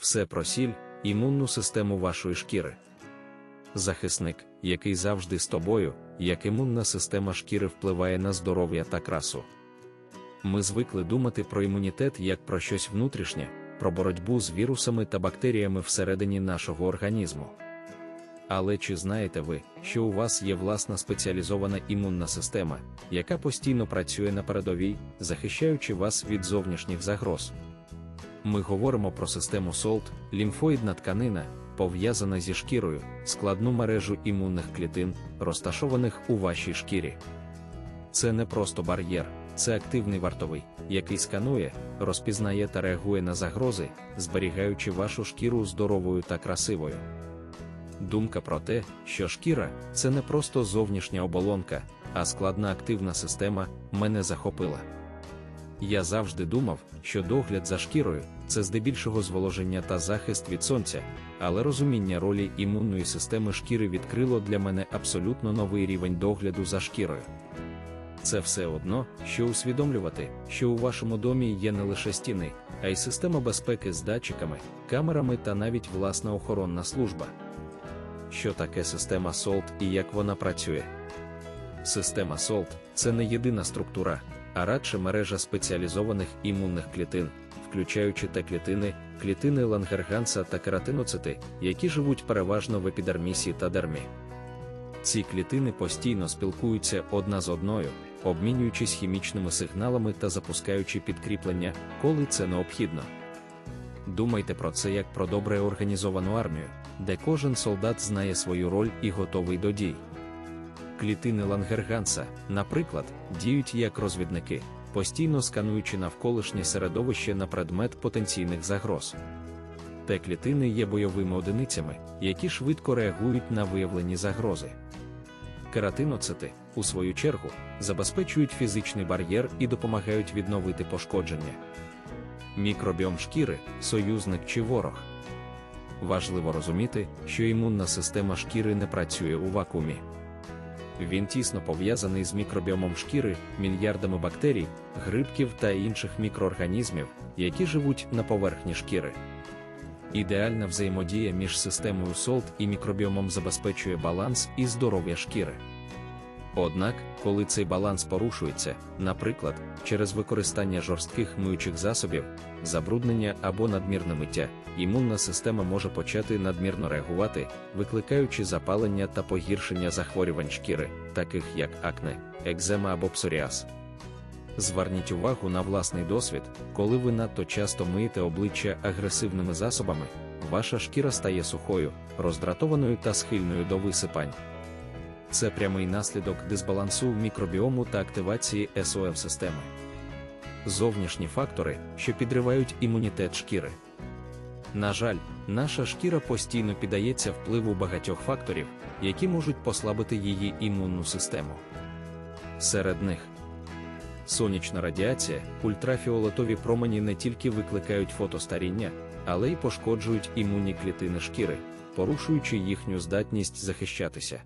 все про сіль, імунну систему вашої шкіри. Захисник, який завжди з тобою, як імунна система шкіри впливає на здоров'я та красу. Ми звикли думати про імунітет як про щось внутрішнє, про боротьбу з вірусами та бактеріями всередині нашого організму. Але чи знаєте ви, що у вас є власна спеціалізована імунна система, яка постійно працює на передовій, захищаючи вас від зовнішніх загроз? Ми говоримо про систему СОЛТ, лімфоїдна тканина, пов'язана зі шкірою, складну мережу імунних клітин, розташованих у вашій шкірі. Це не просто бар'єр, це активний вартовий, який сканує, розпізнає та реагує на загрози, зберігаючи вашу шкіру здоровою та красивою. Думка про те, що шкіра це не просто зовнішня оболонка, а складна активна система, мене захопила. Я завжди думав, що догляд за шкірою це здебільшого зволоження та захист від сонця, але розуміння ролі імунної системи шкіри відкрило для мене абсолютно новий рівень догляду за шкірою. Це все одно, що усвідомлювати, що у вашому домі є не лише стіни, а й система безпеки з датчиками, камерами та навіть власна охоронна служба. Що таке система SOLT і як вона працює? Система SOLT – це не єдина структура, а радше мережа спеціалізованих імунних клітин, включаючи те клітини, клітини лангерганса та кератиноцити, які живуть переважно в епідермісі та дермі. Ці клітини постійно спілкуються одна з одною, обмінюючись хімічними сигналами та запускаючи підкріплення, коли це необхідно. Думайте про це як про добре організовану армію, де кожен солдат знає свою роль і готовий до дій. Клітини Лангерганса, наприклад, діють як розвідники, постійно скануючи навколишнє середовище на предмет потенційних загроз. Те клітини є бойовими одиницями, які швидко реагують на виявлені загрози. Кератиноцити, у свою чергу, забезпечують фізичний бар'єр і допомагають відновити пошкодження. Мікробіом шкіри союзник чи ворог. Важливо розуміти, що імунна система шкіри не працює у вакуумі. Він тісно пов'язаний з мікробіомом шкіри, мільярдами бактерій, грибків та інших мікроорганізмів, які живуть на поверхні шкіри. Ідеальна взаємодія між системою солт і мікробіомом забезпечує баланс і здоров'я шкіри. Однак, коли цей баланс порушується, наприклад, через використання жорстких миючих засобів, забруднення або надмірне миття, імунна система може почати надмірно реагувати, викликаючи запалення та погіршення захворювань шкіри, таких як акне, екзема або псоріаз. Зверніть увагу на власний досвід, коли ви надто часто миєте обличчя агресивними засобами, ваша шкіра стає сухою, роздратованою та схильною до висипань. Це прямий наслідок дисбалансу мікробіому та активації СОМ системи. Зовнішні фактори, що підривають імунітет шкіри. На жаль, наша шкіра постійно піддається впливу багатьох факторів, які можуть послабити її імунну систему. Серед них сонячна радіація, ультрафіолетові промені не тільки викликають фотостаріння, але й пошкоджують імунні клітини шкіри, порушуючи їхню здатність захищатися.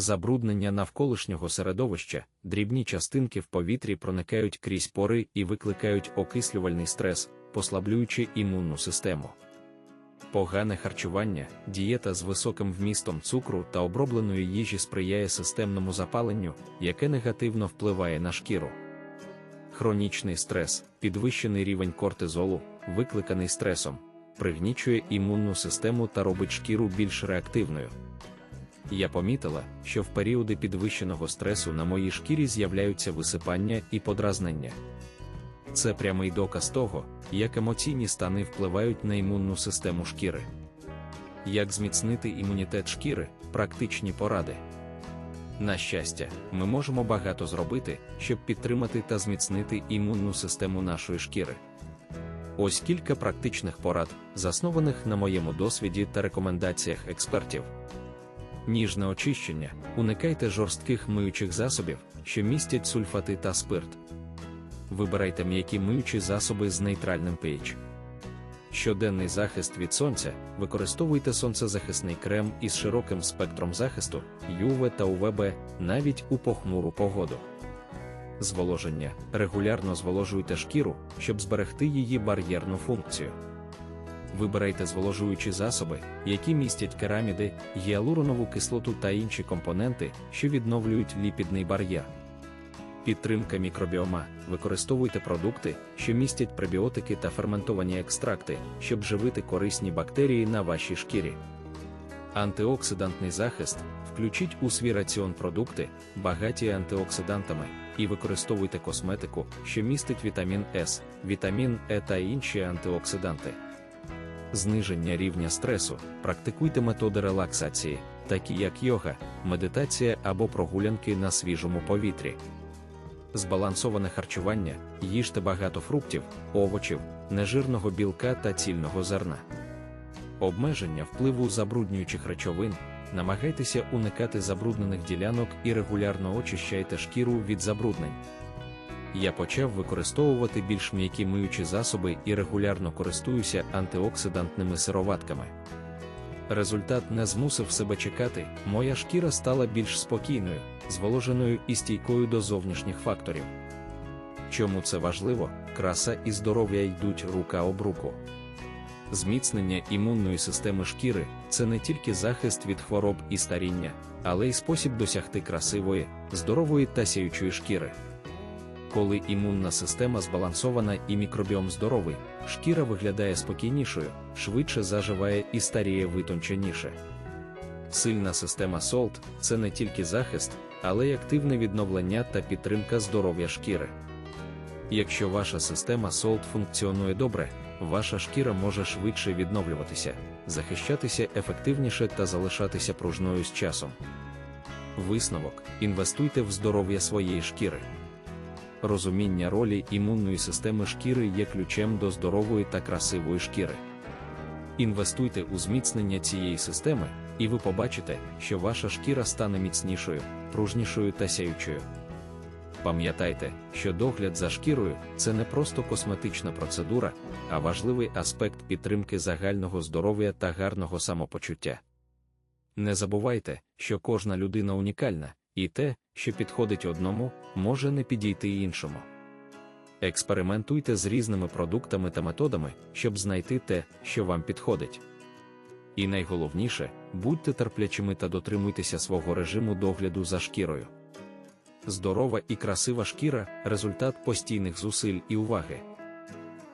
Забруднення навколишнього середовища, дрібні частинки в повітрі проникають крізь пори і викликають окислювальний стрес, послаблюючи імунну систему. Погане харчування, дієта з високим вмістом цукру та обробленої їжі сприяє системному запаленню, яке негативно впливає на шкіру. Хронічний стрес, підвищений рівень кортизолу, викликаний стресом, пригнічує імунну систему та робить шкіру більш реактивною. Я помітила, що в періоди підвищеного стресу на моїй шкірі з'являються висипання і подразнення. Це прямий доказ того, як емоційні стани впливають на імунну систему шкіри. Як зміцнити імунітет шкіри, практичні поради. На щастя, ми можемо багато зробити, щоб підтримати та зміцнити імунну систему нашої шкіри. Ось кілька практичних порад, заснованих на моєму досвіді та рекомендаціях експертів. Ніжне очищення, уникайте жорстких миючих засобів, що містять сульфати та спирт. Вибирайте м'які миючі засоби з нейтральним pH. Щоденний захист від сонця, використовуйте сонцезахисний крем із широким спектром захисту, UV та UVB, навіть у похмуру погоду. Зволоження. Регулярно зволожуйте шкіру, щоб зберегти її бар'єрну функцію. Вибирайте зволожуючі засоби, які містять кераміди, гіалуронову кислоту та інші компоненти, що відновлюють ліпідний бар'єр. Підтримка мікробіома. Використовуйте продукти, що містять пребіотики та ферментовані екстракти, щоб живити корисні бактерії на вашій шкірі. Антиоксидантний захист. Включіть у свій раціон продукти, багаті антиоксидантами, і використовуйте косметику, що містить вітамін С, вітамін Е та інші антиоксиданти. Зниження рівня стресу. Практикуйте методи релаксації, такі як йога, медитація або прогулянки на свіжому повітрі. Збалансоване харчування, їжте багато фруктів, овочів, нежирного білка та цільного зерна. Обмеження впливу забруднюючих речовин. Намагайтеся уникати забруднених ділянок і регулярно очищайте шкіру від забруднень. Я почав використовувати більш м'які миючі засоби і регулярно користуюся антиоксидантними сироватками. Результат не змусив себе чекати, моя шкіра стала більш спокійною, зволоженою і стійкою до зовнішніх факторів. Чому це важливо? Краса і здоров'я йдуть рука об руку. Зміцнення імунної системи шкіри це не тільки захист від хвороб і старіння, але й спосіб досягти красивої, здорової та сяючої шкіри. Коли імунна система збалансована і мікробіом здоровий, шкіра виглядає спокійнішою, швидше заживає і старіє витонченіше. Сильна система SOLT – це не тільки захист, але й активне відновлення та підтримка здоров'я шкіри. Якщо ваша система SOLT функціонує добре, ваша шкіра може швидше відновлюватися, захищатися ефективніше та залишатися пружною з часом. Висновок: інвестуйте в здоров'я своєї шкіри. Розуміння ролі імунної системи шкіри є ключем до здорової та красивої шкіри. Інвестуйте у зміцнення цієї системи, і ви побачите, що ваша шкіра стане міцнішою, пружнішою та сяючою. Пам'ятайте, що догляд за шкірою це не просто косметична процедура, а важливий аспект підтримки загального здоров'я та гарного самопочуття. Не забувайте, що кожна людина унікальна, і те, що підходить одному, може не підійти іншому. Експериментуйте з різними продуктами та методами, щоб знайти те, що вам підходить. І найголовніше, будьте терплячими та дотримуйтеся свого режиму догляду за шкірою. Здорова і красива шкіра результат постійних зусиль і уваги.